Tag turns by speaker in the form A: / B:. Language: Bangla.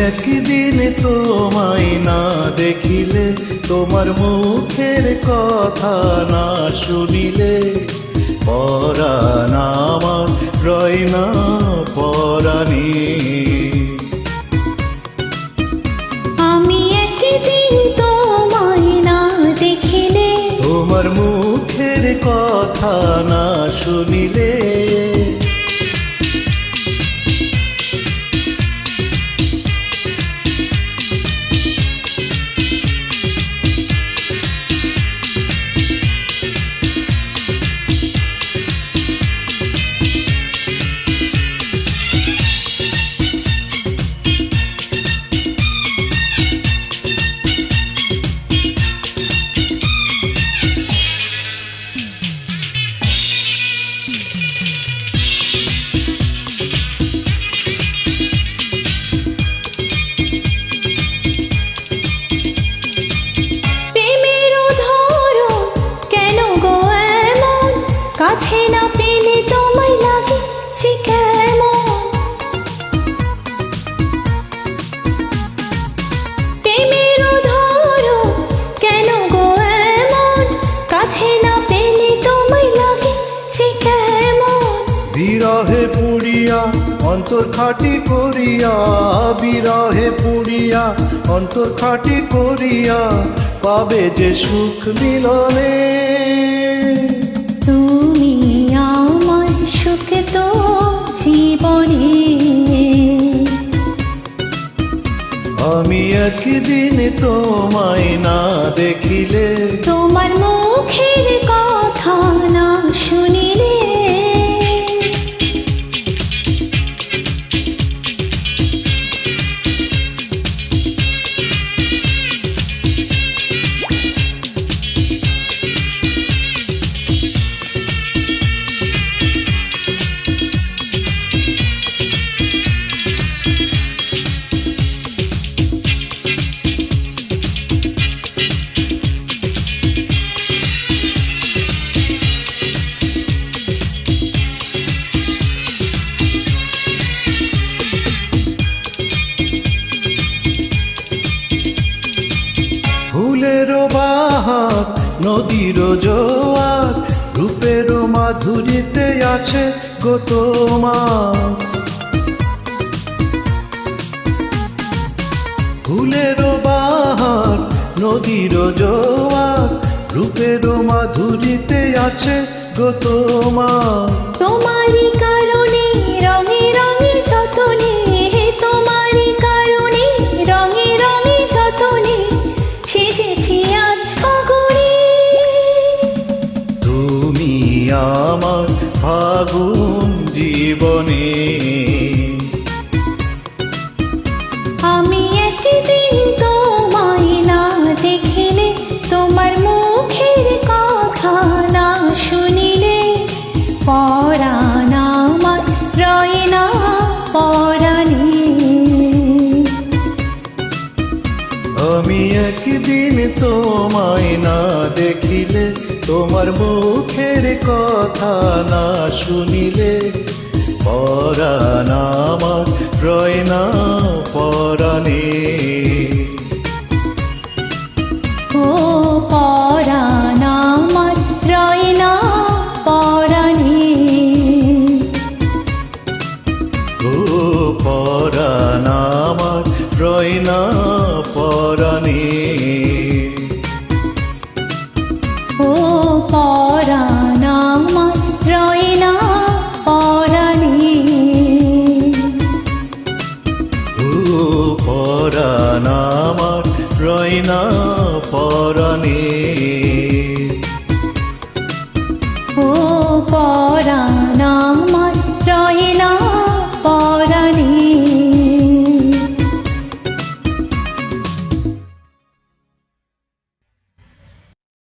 A: একদিন তোমায় না দেখিলে তোমার মুখের কথা না শুনিলে পরাণ আমার রয় না পরাণী
B: দেখিলে তোমার মুখের কথা না শুনিলে
A: কেন গো কাছে না পেলে তোমায় লাগে
B: বিরহে পুড়িয়া, অন্তর খাটি করিয়া, বিরহে পুড়িয়া, অন্তর খাটি করিয়া, পাবে যে সুখ মিলনে। তোমায় নদীর জোয়ার রূপেরও মাধুরীতে আছে গো ফুলেরও বাহার, নদীর জোয়ার রূপেরও মাধুরীতে আছে গো তোমার।
A: তোমারই কারণে ফাগুন
B: জীবনে।
A: আমি একদিন তোমায় না দেখিলে তোমার মুখের কথা না শুনিলে পরাণ আমার রয় না পরাণে।
B: আমি একদিন তোমায় না দেখিলে তোমার মুখের কথা না শুনিলে পরা আমার রয় না পরাণে। পরাণ আমার রয় না পরাণে।